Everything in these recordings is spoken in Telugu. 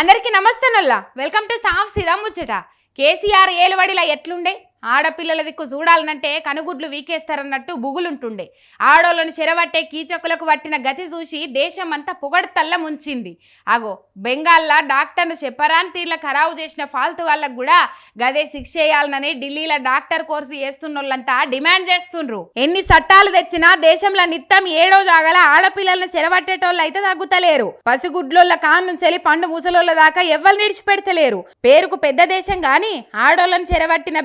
అందరికీ నమస్తే నల్లా. వెల్కమ్ టు సాఫ్ సిదా ముచ్చట. కేసీఆర్ ఏలువడిలా ఎట్లుండే? ఆడపిల్లల దిక్కు చూడాలనంటే కనుగుడ్లు వీకేస్తారన్నట్టు బుగులుంటుండే. ఆడోళ్ళను చెరవట్టే కీచకులకు పట్టిన గతి చూసి దేశం అంతా పొగడతల్ల ముంచింది. అగో బెంగాల్లో డాక్టర్ను చెప్పరాని తీర్ల ఖరాబు చేసిన ఫాల్తు వాళ్ళకు కూడా గదే శిక్ష చేయాలనని ఢిల్లీలో డాక్టర్ కోర్సు చేస్తున్నోళ్ళంతా డిమాండ్ చేస్తుండ్రు. ఎన్ని చట్టాలు తెచ్చినా దేశంలో నిత్యం ఏడో జాగల ఆడపిల్లలను చెరవట్టేటోళ్ళు అయితే తగ్గుతలేరు. పసిగుడ్లోళ్ళ కాన్ నుంచి పండు ముసలోళ్ళ దాకా ఎవ్వరు నిడిచిపెడతలేరు. పేరుకు పెద్ద దేశం గాని ఆడోళ్ళను చెరబట్టిన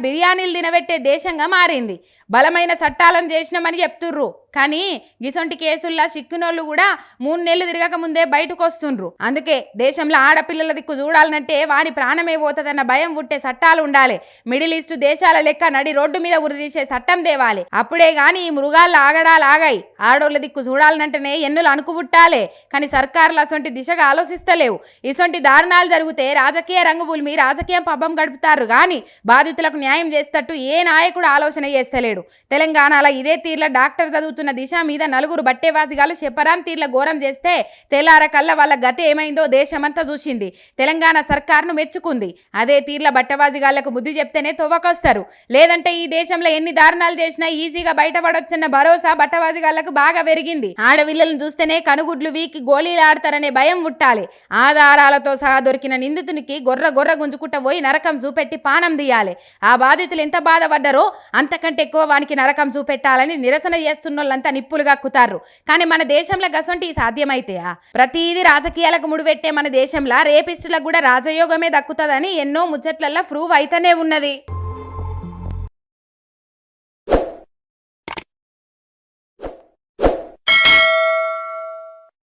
బిర్యానీలు తినబెట్టే దేశంగా మారింది. బలమైన చట్టాలను చేసినామని చెప్తుర్రు. కానీ గిసొంటి కేసుల్లో సిక్కినోళ్ళు కూడా మూడు నెలలు తిరగక ముందే బయటకు వస్తుండ్రు అందుకే దేశంలో ఆడపిల్లల దిక్కు చూడాలంటే వాని ప్రాణమే పోతుందన్న భయం పుట్టే చట్టాలు ఉండాలి. మిడిల్ ఈస్ట్ దేశాల లెక్క నడి రోడ్డు మీద ఉరిదీసే చట్టం తేవాలి. అప్పుడే గాని ఈ మృగాలు ఆగడాలు ఆగాయి ఆడోళ్ళ దిక్కు చూడాలంటేనే ఎన్నులు అనుకుబుట్టాలే కానీ సర్కారులు అసొంటి దిశగా ఆలోచిస్తలేవు. ఇసొంటి దారుణాలు జరిగితే రాజకీయ రంగుభూమి రాజకీయం పబ్బం గడుపుతారు. కానీ బాధితులకు న్యాయం చేస్తట్టు ఏ నాయకుడు ఆలోచన చేస్తలేడు. తెలంగాణలో ఇదే తీరులో డాక్టర్ చదువుతున్న దిశ మీద నలుగురు బట్టేవాసిగాలు చెప్పరాన్ తీర్ల ఘోరం చేస్తే తెల్లార కళ్ళ వాళ్ళ గతి ఏమైందో దేశమంతా చూసింది. తెలంగాణ సర్కార్ను మెచ్చుకుంది. అదే తీర్ల బట్టవాజిగాళ్ళకు బుద్ధి చెప్తేనే తొవ్వకొస్తారు లేదంటే ఈ దేశంలో ఎన్ని దారుణాలు చేసినా ఈజీగా బయటపడొచ్చన్న భరోసా బట్టవాజిగాళ్ళకు బాగా పెరిగింది. ఆడవిల్లలను చూస్తేనే కనుగుడ్లు వీకి గోళీలు ఆడతారనే భయం ఉట్టాలి. ఆధారాలతో సహా దొరికిన నిందితునికి గొర్ర గొర్ర గుంజుకుంట పోయి నరకం చూపెట్టి పానం తీయాలి. ఆ బాధితులు ఎంత బాధపడ్డారో అంతకంటే ఎక్కువ వానికి నరకం చూపెట్టాలని నిరసన చేస్తున్న వాళ్ళంతా నిప్పులు కక్కుతారు కానీ మన దేశంలో గసొంటి సాధ్యమైతేయా? ప్రతిదీ రాజకీయాలకు ముడిపెట్టే మన దేశంలో రేపిస్టులకు కూడా రాజయోగమే దక్కుతుందని ఎన్నో ముచ్చట్లల్లో ప్రూవ్ అయితేనే ఉన్నది.